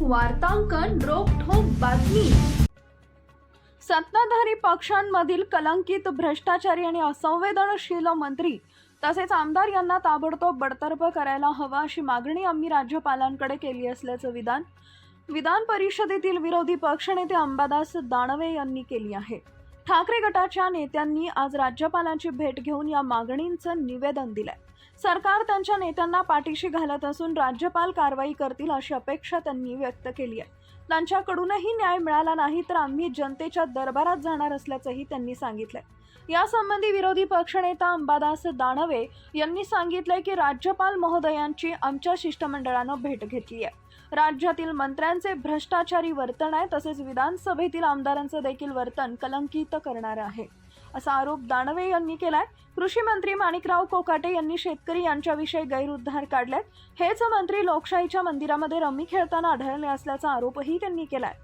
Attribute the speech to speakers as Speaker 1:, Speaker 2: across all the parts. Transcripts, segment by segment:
Speaker 1: वार्तांकन रोखोक बातमी. सत्ताधारी पक्षांमधील कलंकित भ्रष्टाचारी आणि असंवेदनशील मंत्री तसेच आमदार यांना ताबडतोब बडतर्फ करायला हवा अशी मागणी आम्ही राज्यपालांकडे केली असल्याचं विधान विधान परिषदेतील विरोधी पक्षनेते अंबादास दानवे यांनी केली आहे. ठाकरे गटाच्या नेत्यांनी आज राज्यपालांची भेट घेऊन या मागणींचं निवेदन दिलंय. सरकार त्यांच्या नेत्यांना पाठीशी घालत असून राज्यपाल कारवाई करतील अशी अपेक्षा त्यांनी व्यक्त केली आहे. त्यांच्याकडूनही न्याय मिळाला नाही तर आम्ही जनतेच्या दरबारात जाणार असल्याचंही त्यांनी सांगितलंय. यासंबंधी विरोधी पक्षनेता अंबादास दानवे यांनी सांगितलंय की राज्यपाल महोदयांची आमच्या शिष्टमंडळानं भेट घेतली आहे. राज्यातील मंत्र्यांचे भ्रष्टाचारी वर्तन आहे तसेच विधानसभेतील आमदारांचं देखील वर्तन कलंकित करणारं आहे. असा आरोप दानवे यांनी केलाय. कृषी मंत्री माणिकराव कोकाटे यांनी शेतकरी यांच्याविषयी गैरउद्धार काढलेत हेच मंत्री लोकशाहीच्या मंदिरामध्ये रमी खेळताना आढळले असल्याचा आरोपही त्यांनी केलाय.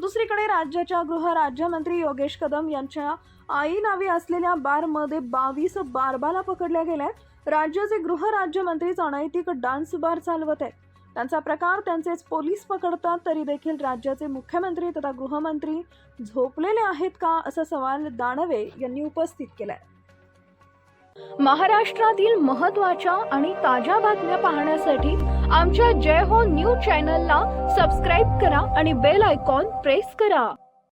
Speaker 1: दुसरीकडे राज्याच्या गृह राज्यमंत्री योगेश कदम यांच्या आई नावे असलेल्या बारमध्ये बावीस बारबाला पकडल्या गेल्या आहेत. राज्याचे गृह राज्यमंत्रीच अनैतिक डान्स बार चालवत आहेत. त्यांचा प्रकार त्यांचेच पोलीस पकडतात तरी देखील राज्याचे मुख्यमंत्री तथा गृहमंत्री झोपलेले आहेत का असा सवाल दानवे यांनी उपस्थित केलाय. महाराष्ट्रातील महत्त्वाच्या आणि ताज्या बातम्या पाहण्यासाठी आमच्या जय हो न्यूज चॅनलला सबस्क्राईब करा आणि बेल आयकॉन प्रेस करा.